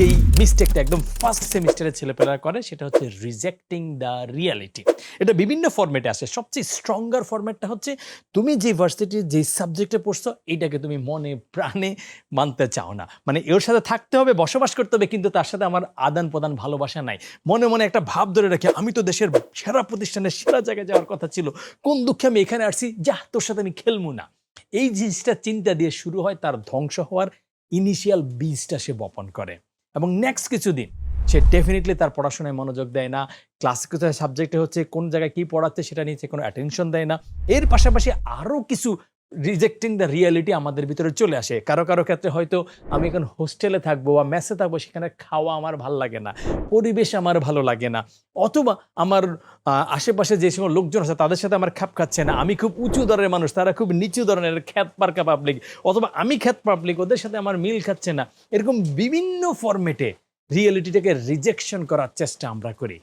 যেই মিস্টেকটা একদম ফার্স্ট সেমিস্টারে ছেলেপেলেরা করে, সেটা হচ্ছে রিজেক্টিং দ্য রিয়ালিটি এটা বিভিন্ন ফরম্যাটে আসে। সবচেয়ে স্ট্রঙ্গার ফরম্যাটটা হচ্ছে তুমি যে ভার্সিটির যে সাবজেক্টে পড়ছো, এইটাকে তুমি মনে প্রাণে মানতে চাও না। মানে এর সাথে থাকতে হবে, বসবাস করতে হবে, কিন্তু তার সাথে আমার আদান প্রদান ভালোবাসা নাই। মনে মনে একটা ভাব ধরে রাখি, আমি তো দেশের সেরা প্রতিষ্ঠানের সেরা জায়গায় যাওয়ার কথা ছিল, কোন দুঃখে আমি এখানে আসছি? যা, তোর সাথে আমি খেলব না। এই জিনিসটা চিন্তা দিয়ে শুরু হয়, তার ধ্বংস হওয়ার ইনিশিয়াল বীজটা সে বপন করে। এবং নেক্সট কিছুদিন, সে ডেফিনেটলি তার পড়াশোনায় মনোযোগ দেয় না। ক্লাস কোথায় সাবজেক্টে হচ্ছে কোন জায়গায় কী পড়াচ্ছে সেটা নিয়ে সে কোনো অ্যাটেনশন দেয় না। এর পাশাপাশি আরও কিছু রিজেক্টিং দ্য রিয়ালিটি আমাদের ভিতরে চলে আসে। কারও কারও ক্ষেত্রে হয়তো আমি এখন হোস্টেলে থাকব বা মেসে থাকব, সেখানে খাওয়া আমার ভালো লাগে না, পরিবেশ আমার ভালো লাগে না, অথবা আমার আশেপাশে যে সময় লোকজন আছে, তাদের সাথে আমার খাপ খাচ্ছে না, আমি খুব উঁচু দরের মানুষ, তারা খুব নিচু ধরনের খ্যাত পার্কা পাবলিক অথবা আমি খ্যাত পাবলিক ওদের সাথে আমার মিল খাচ্ছে না। এরকম বিভিন্ন ফরম্যাটে রিয়েলিটিটাকে রিজেকশন করার চেষ্টা আমরা করি।